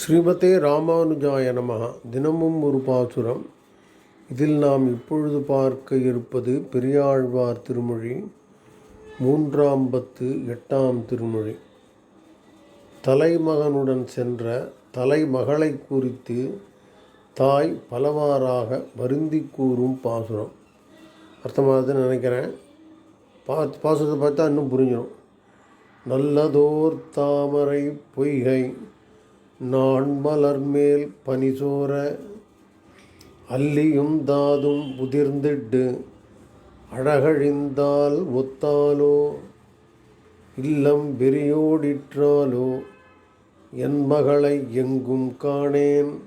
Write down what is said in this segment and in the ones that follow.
ஸ்ரீமதே ராமானுஜாய நமஹ தினமும் ஒரு பாசுரம். இதில் நாம் இப்பொழுது பார்க்க இருப்பது பெரியாழ்வார் திருமொழி மூன்றாம் பத்து எட்டாம் திருமொழி. தலைமகனுடன் சென்ற தலைமகளை குறித்து தாய் பலவாறாக வருந்தி கூறும் பாசுரம். அர்த்தமாகுதுன்னு நினைக்கிறேன். பா பாசுரத்தை பார்த்தா இன்னும் புரிஞ்சிடும் நல்லதோர் தாமரை பொய்கை நான் மலர் மேல் பனிசோர அல்லியும் தாதும் உதிர்ந்திட்டு அழகழிந்தால் ஒத்தாலோ இல்லம் வெறியோடிற்றாலோ என் மகளை எங்கும் காணேன்.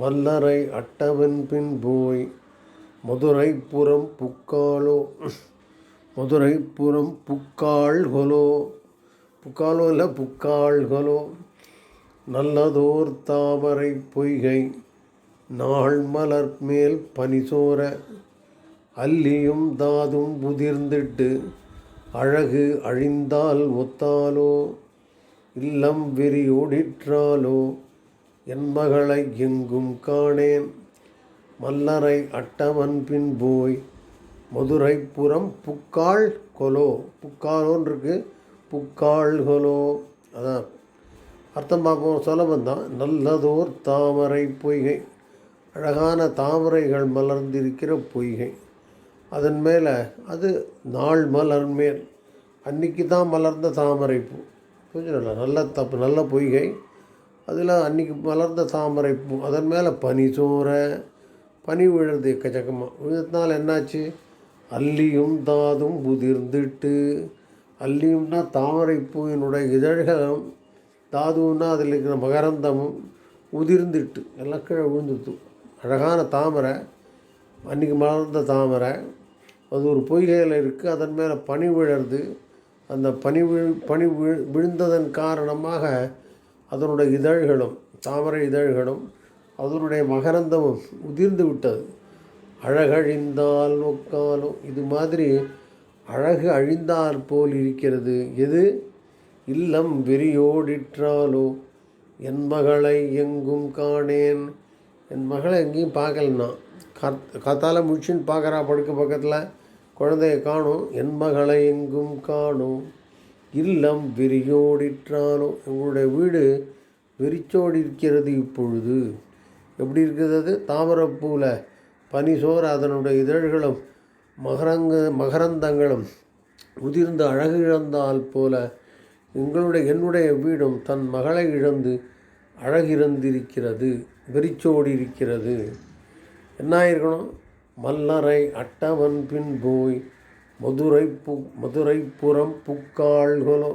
மல்லரை அட்டவன் பின் போய் மதுரைப்புறம் புக்காளோ மதுரைப்புறம் புக்காள்களோ புக்காளோ இல்லை புக்காள்களோ நல்லதோர் தாமரை பொய்கை நாள் மலர் மேல் பனிசோர அல்லியும் தாதும் புதிர்ந்திட்டு அழகு அழிந்தால் ஒத்தாலோ இல்லம் வெறியோடிற்றாலோ என் மகளை எங்கும் காணேன். மல்லரை அட்டவன் பின் போய் மதுரைப்புறம் புக்காள் கொலோ புக்காலோன்னு இருக்கு புக்காள் கொலோ. அதான். அர்த்தம் பார்ப்போம் சுலபம் தான் நல்லதோர் தாமரை பொய்கை. அழகான தாமரைகள் மலர்ந்திருக்கிற பொய்கை. அதன் மேலே அது நாள் மலர் மேல். அன்னைக்கு தான் மலர்ந்த தாமரை பூ. புரிஞ்சுல நல்ல தப்பு நல்ல பொய்கை. அதில் அன்னைக்கு மலர்ந்த தாமரை பூ. அதன் மேலே பனி சோற பனி விழுது எக்கச்சக்கமாக விழுந்ததுனால என்னாச்சு? அல்லியும் தாதும் உதிர்ந்துட்டு. அல்லியும்னா தாமரை பூவினுடைய இதழ்களும் தாதுன்னா அதில் இருக்கிற மகரந்தமும் உதிர்ந்துட்டு எல்லாம் கீழே விழுந்துட்டு அழகான தாமரை அன்றைக்கி மலர்ந்த தாமரை. அது ஒரு பொய்கையில் இருக்குது அதன் மேலே பனி விழறது. அந்த பனி விழு பனி விழு விழுந்ததன் காரணமாக அதனுடைய இதழ்களும் தாமரை இதழ்களும் அதனுடைய மகரந்தமும் உதிர்ந்து விட்டது. அழகழிந்தால் நோக்காலும் இது மாதிரி அழகு அழிந்தால் போல் இருக்கிறது. எது? இல்லம் வெறியோடிற்றாலோ? என் மகளை எங்கும் காணேன். என் மகளை எங்கேயும் பார்க்கலன்னா? கத் கத்தால முழிச்சுன்னு பார்க்குறா படுக்க பக்கத்தில்? குழந்தைய காணும். என் மகளை எங்கும் காணும். இல்லம் விரியோடிற்றாலோ எங்களுடைய வீடு வெறிச்சோடி இருக்கிறது இப்பொழுது. எப்படி இருக்குது அது? தாமரப்பூவில் பனி சோறு அதனுடைய இதழ்களும் மகரங்க மகரந்தங்களும் உதிர்ந்து அழகு இழந்தால் போல எங்களுடைய என்னுடைய வீடும் தன் மகளை இழந்து அழகிறந்திருக்கிறது வெறிச்சோடி இருக்கிறது என்ன இருக்கணும் மல்லரை அட்டவன் பின் போய் மதுரை பு மதுரைப்புறம் புக்காள்களோ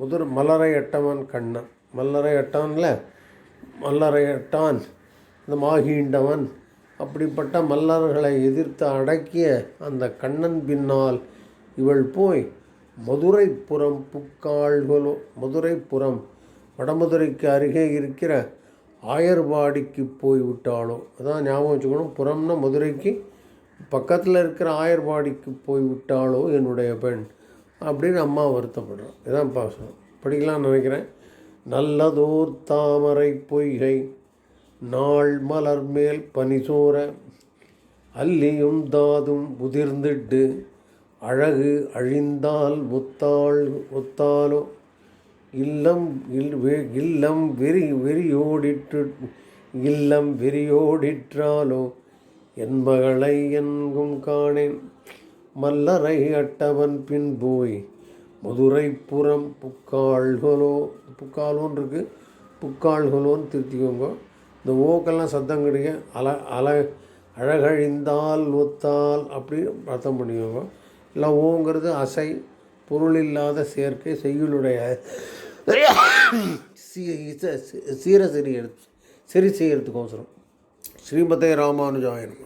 மதுரை மலரை அட்டவன் கண்ணன். மல்லரை அட்டான்ல? மல்லரை அட்டான் இந்த மாகீண்டவன். அப்படிப்பட்ட மல்லர்களை எதிர்த்து அடக்கிய அந்த கண்ணன் பின்னால் இவள் போய் மதுரைப்புறம் புக்காள்களோ மதுரைப்புறம் வடமதுரைக்கு அருகே இருக்கிற ஆயர்வாடிக்கு போய் விட்டாலோ அதான் ஞாபகம் வச்சுக்கணும். புறம்னா மதுரைக்கு பக்கத்தில் இருக்கிற ஆயர்வாடிக்கு போய் விட்டாலோ என்னுடைய பெண் அப்படின்னு அம்மா வருத்தப்படுறோம் இதான் பாசம். படிக்கலாம்னு நினைக்கிறேன். நல்லதோர் தாமரை பொய்கை நாள் மலர் மேல் பனிசோர அல்லியும் தாதும் உதிர்ந்திட்டு அழகு அழிந்தால் முத்தாள் ஒத்தாலோ இல்லம் வெ- இல்லம் வெறி வெறியோடிற்று இல்லம் வெறியோடிற்றாலோ என் மகளை எங்கும் காணேன். மல்லரை அட்டவன் பின் போய் மதுரைப்புறம் புக்காள்களோ புக்காலோன்னு இருக்கு. புக்காள்களோன்னு திருத்திக்கோங்க. இந்த ஓக்கெல்லாம் சத்தம் கிடைக்க அல அல அழகழிந்தால் ஒத்தால் அப்படி அர்த்தம் பண்ணிக்கோங்க. இல்லை ஓங்கிறது அசை பொருள் இல்லாத சேர்க்கை செய்யுளுடைய சீர சரி எடுத்து சிறி செய்யறதுக்கோசரம் ஸ்ரீமதே ராமானுஜாயனம்